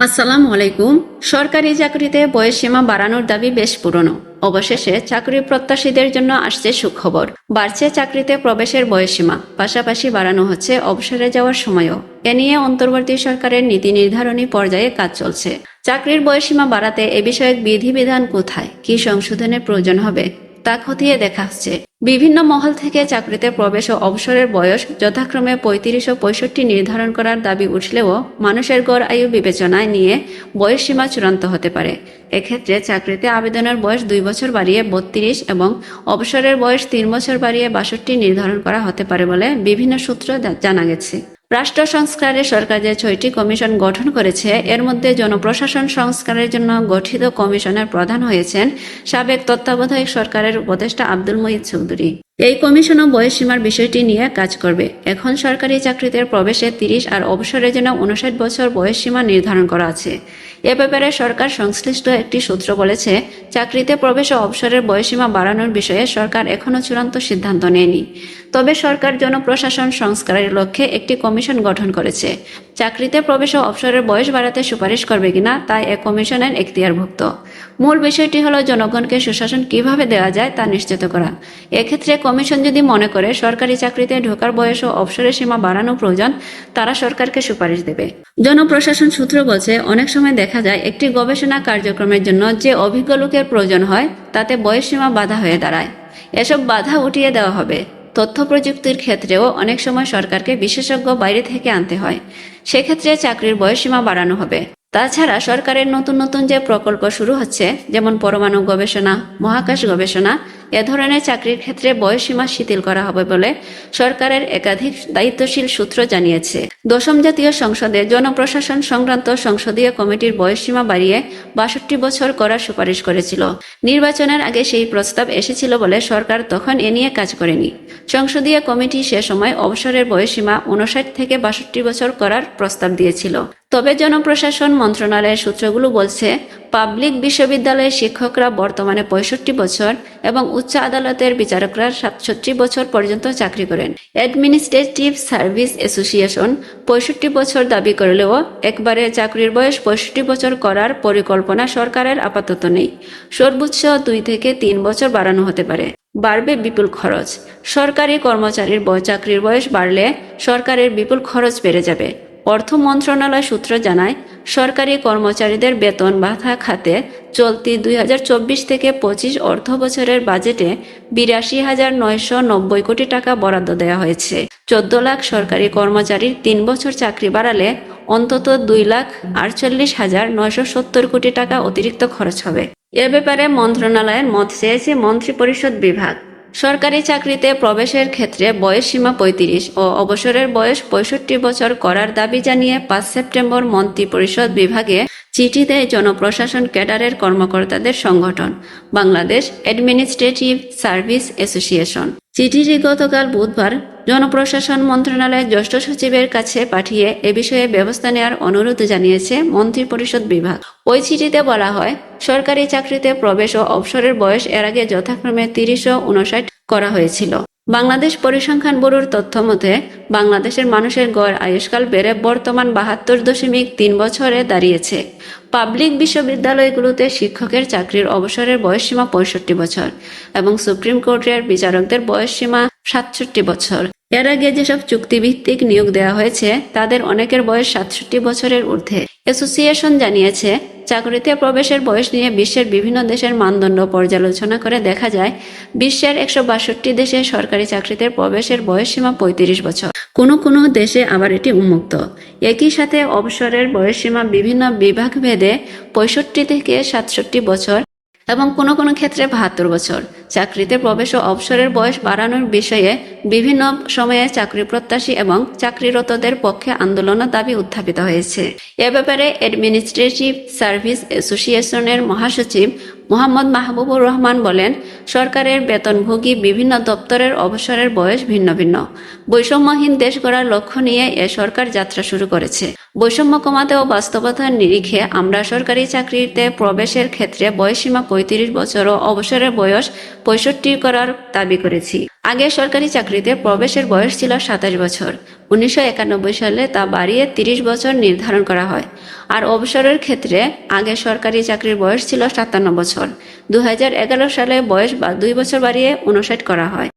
আসসালামু আলাইকুম। সরকারি চাকরিতে বয়সসীমা বাড়ানোর দাবি বেশ পুরনো। অবশেষে চাকরি প্রত্যাশীদের জন্য আসছে সুখবর। বাড়ছে চাকরিতে প্রবেশের বয়সসীমা, পাশাপাশি বাড়ানো হচ্ছে অবসরে যাওয়ার সময়ও। এ নিয়ে অন্তর্বর্তী সরকারের নীতি নির্ধারণী পর্যায়ে কাজ চলছে। চাকরির বয়সসীমা বাড়াতে এ বিষয়ক বিধিবিধান কোথায়? কি সংশোধনের প্রয়োজন হবে? তা খতিয়ে দেখা হচ্ছে। বিভিন্ন মহল থেকে চাকরিতে প্রবেশ ও অবসরের বয়স যথাক্রমে পঁয়ত্রিশ ও পঁয়ষট্টি নির্ধারণ করার দাবি উঠলেও মানুষের গড় আয়ু বিবেচনায় নিয়ে বয়সসীমা চূড়ান্ত হতে পারে। এক্ষেত্রে চাকরিতে আবেদনের বয়স দুই বছর বাড়িয়ে বত্রিশ এবং অবসরের বয়স তিন বছর বাড়িয়ে বাষট্টি নির্ধারণ করা হতে পারে বলে বিভিন্ন সূত্র জানা গেছে। রাষ্ট্র সংস্কারে সরকার যে ছয়টি কমিশন গঠন করেছে, এর মধ্যে জনপ্রশাসন সংস্কারের জন্য গঠিত কমিশনের প্রধান হয়েছেন সাবেক তত্ত্বাবধায়ক সরকারের উপদেষ্টা আব্দুল মহিদ চৌধুরী। এই কমিশনও বয়সসীমার বিষয়টি নিয়ে কাজ করবে। এখন সরকারি চাকরিতে প্রবেশে তিরিশ আর অবসরের জন্য উনষাট বছর বয়সসীমা নির্ধারণ করা আছে। এ ব্যাপারে সরকার সংশ্লিষ্ট একটি সূত্র বলেছে, চাকরিতে প্রবেশ ও অবসরের বয়সসীমা বাড়ানোর বিষয়ে সরকার এখনও চূড়ান্ত সিদ্ধান্ত নেয়নি। তবে সরকার জনপ্রশাসন সংস্কারের লক্ষ্যে একটি কমিশন গঠন করেছে। চাকরিতে প্রবেশ ও অবসরের বয়স বাড়াতে সুপারিশ করবে কিনা তাই এ কমিশনের এখতিয়ারভুক্ত। মূল বিষয়টি হল জনগণকে সুশাসন কীভাবে দেওয়া যায় তা নিশ্চিত করা। এক্ষেত্রে কমিশন যদি মনে করে সরকারি চাকরিতে ঢোকার বয়স ও অবসরের সীমা বাড়ানো প্রয়োজন, তারা সরকারকে সুপারিশ দেবে। জনপ্রশাসন সূত্র বলছে, অনেক সময় দেখা যায় একটি গবেষণা কার্যক্রমের জন্য যে অভিজ্ঞ লোকের প্রয়োজন হয়, তাতে বয়সসীমা বাধা হয়ে দাঁড়ায়। এসব বাধা উঠিয়ে দেওয়া হবে। তথ্য প্রযুক্তির ক্ষেত্রেও অনেক সময় সরকারকে বিশেষজ্ঞ বাইরে থেকে আনতে হয়। সেক্ষেত্রে চাকরির বয়সসীমা বাড়ানো হবে। তাছাড়া সরকারের নতুন নতুন যে প্রকল্প শুরু হচ্ছে, যেমন পরমাণু গবেষণা, মহাকাশ গবেষণা এ ধরনের চাকরির ক্ষেত্রে বয়সসীমা শিথিল করা হবে বলে সরকারের একাধিক দায়িত্বশীল সূত্র জানিয়েছে। দশম জাতীয় সংসদে জনপ্রশাসন সংক্রান্ত সংসদীয় কমিটির বয়সসীমা বাড়িয়ে বাষট্টি বছর করার সুপারিশ করেছিল। নির্বাচনের আগে সেই প্রস্তাব এসেছিল বলে সরকার তখন এ নিয়ে কাজ করেনি। সংসদীয় কমিটি সে সময় অবসরের বয়সসীমা উনষাট থেকে বাষট্টি বছর করার প্রস্তাব দিয়েছিল। তবে জনপ্রশাসন মন্ত্রণালয়ের সূত্রগুলো বলছে, পাবলিক বিশ্ববিদ্যালয়ের শিক্ষকরা বর্তমানে পঁয়ষট্টি বছর এবং উচ্চ আদালতের বিচারকরা সাতষট্টি বছর পর্যন্ত চাকরি করেন। অ্যাডমিনিস্ট্রেটিভ সার্ভিস অ্যাসোসিয়েশন পঁয়ষট্টি বছর দাবি করলেও একবারে চাকরির বয়স পঁয়ষট্টি বছর করার পরিকল্পনা সরকারের আপাতত নেই। সর্বোচ্চ দুই থেকে তিন বছর বাড়ানো হতে পারে। বাড়বে বিপুল খরচ। সরকারি কর্মচারীর চাকরির বয়স বাড়লে সরকারের বিপুল খরচ বেড়ে যাবে। অর্থ মন্ত্রণালয় সূত্র জানায়, সরকারি কর্মচারীদের বেতন ভাতা খাতে চলতি দুই হাজার চব্বিশ থেকে পঁচিশ অর্থ বছরের বাজেটে বিরাশি হাজার নয়শো নব্বই কোটি টাকা বরাদ্দ দেওয়া হয়েছে। চোদ্দ লাখ সরকারি কর্মচারীর তিন বছর চাকরি বাড়ালে অন্তত দুই লাখ আটচল্লিশ হাজার নয়শো সত্তর কোটি টাকা অতিরিক্ত খরচ হবে। এ ব্যাপারে মন্ত্রণালয়ের মত চেয়েছে মন্ত্রিপরিষদ বিভাগ। সরকারি চাকরিতে প্রবেশের ক্ষেত্রে বয়স সীমা পঁয়ত্রিশ ও অবসরের বয়স পঁয়ষট্টি বছর করার দাবি জানিয়ে পাঁচ সেপ্টেম্বর মন্ত্রিপরিষদ বিভাগে চিঠি দেয় জনপ্রশাসন ক্যাডারের কর্মকর্তাদের সংগঠন, বাংলাদেশ অ্যাডমিনিস্ট্রেটিভ সার্ভিস অ্যাসোসিয়েশন। চিঠিটি গতকাল বুধবার জনপ্রশাসন মন্ত্রণালয়ের জ্যেষ্ঠ সচিবের কাছে পাঠিয়ে এ বিষয়ে ব্যবস্থা নেওয়ার অনুরোধ জানিয়েছে মন্ত্রিপরিষদ বিভাগ। ওই চিঠিতে বলা হয়, সরকারি চাকরিতে প্রবেশ ও অবসরের বয়স এর আগে যথাক্রমে তিরিশ ও উনষাট করা হয়েছিল। বাংলাদেশ পরিসংখ্যান ব্যুরোর তথ্য মতে, বাংলাদেশের মানুষের গড় আয়ুষ্কাল বেড়ে বর্তমান বাহাত্তর দশমিক তিন বছরে দাঁড়িয়েছে। পাবলিক বিশ্ববিদ্যালয়গুলোতে শিক্ষকের চাকরির অবসরের বয়সসীমা পঁয়ষট্টি বছর এবং সুপ্রিম কোর্টের বিচারকদের বয়সসীমা সাতষট্টি বছর। এর আগে যেসব চুক্তিভিত্তিক নিয়োগ দেওয়া হয়েছে, তাদের অনেকের বয়স সাতষট্টি বছরের ঊর্ধ্বে। অ্যাসোসিয়েশন জানিয়েছে চাকরিতে প্রবেশের বয়স নিয়ে বিশ্বের বিভিন্ন দেশের মানদণ্ড পর্যালোচনা করে দেখা যায়, বিশ্বের একশো বাষট্টি দেশে সরকারি চাকরিতে প্রবেশের বয়স সীমা পঁয়ত্রিশ বছর। কোনো কোনো দেশে আবার এটি উন্মুক্ত। একই সাথে অবসরের বয়সসীমা বিভিন্ন বিভাগ ভেদে পঁয়ষট্টি থেকে সাতষট্টি বছর এবং কোনো কোনো ক্ষেত্রে বাহাত্তর বছর। চাকরিতে প্রবেশ ও অবসরের বয়স বাড়ানোর বিষয়ে বিভিন্ন সময়ে চাকরি প্রত্যাশী এবং চাকরিরতদের পক্ষে আন্দোলনের দাবি উত্থাপিত হয়েছে। এ ব্যাপারে অ্যাডমিনিস্ট্রেটিভ সার্ভিস অ্যাসোসিয়েশনের মহাসচিব মোহাম্মদ মাহবুবুর রহমান বলেন, সরকারের বেতনভোগী বিভিন্ন দপ্তরের অবসরের বয়স ভিন্ন ভিন্ন। বৈষম্যহীন দেশ গড়ার লক্ষ্য নিয়ে এ সরকার যাত্রা শুরু করেছে। বৈষম্য কমাতে ও বাস্তবতার নিরিখে আমরা সরকারি চাকরিতে প্রবেশের ক্ষেত্রে বয়সসীমা পঁয়ত্রিশ বছর ও অবসরের বয়স পঁয়ষট্টি করার দাবি করেছি। আগে সরকারি চাকরিতে প্রবেশের বয়স ছিল সাতাশ বছর। উনিশশো একানব্বই সালে তা বাড়িয়ে তিরিশ বছর নির্ধারণ করা হয়। আর অবসরের ক্ষেত্রে আগে সরকারি চাকরির বয়স ছিল সাতান্ন বছর। দু হাজার এগারো সালে বয়স বা দুই বছর বাড়িয়ে উনষাট করা হয়।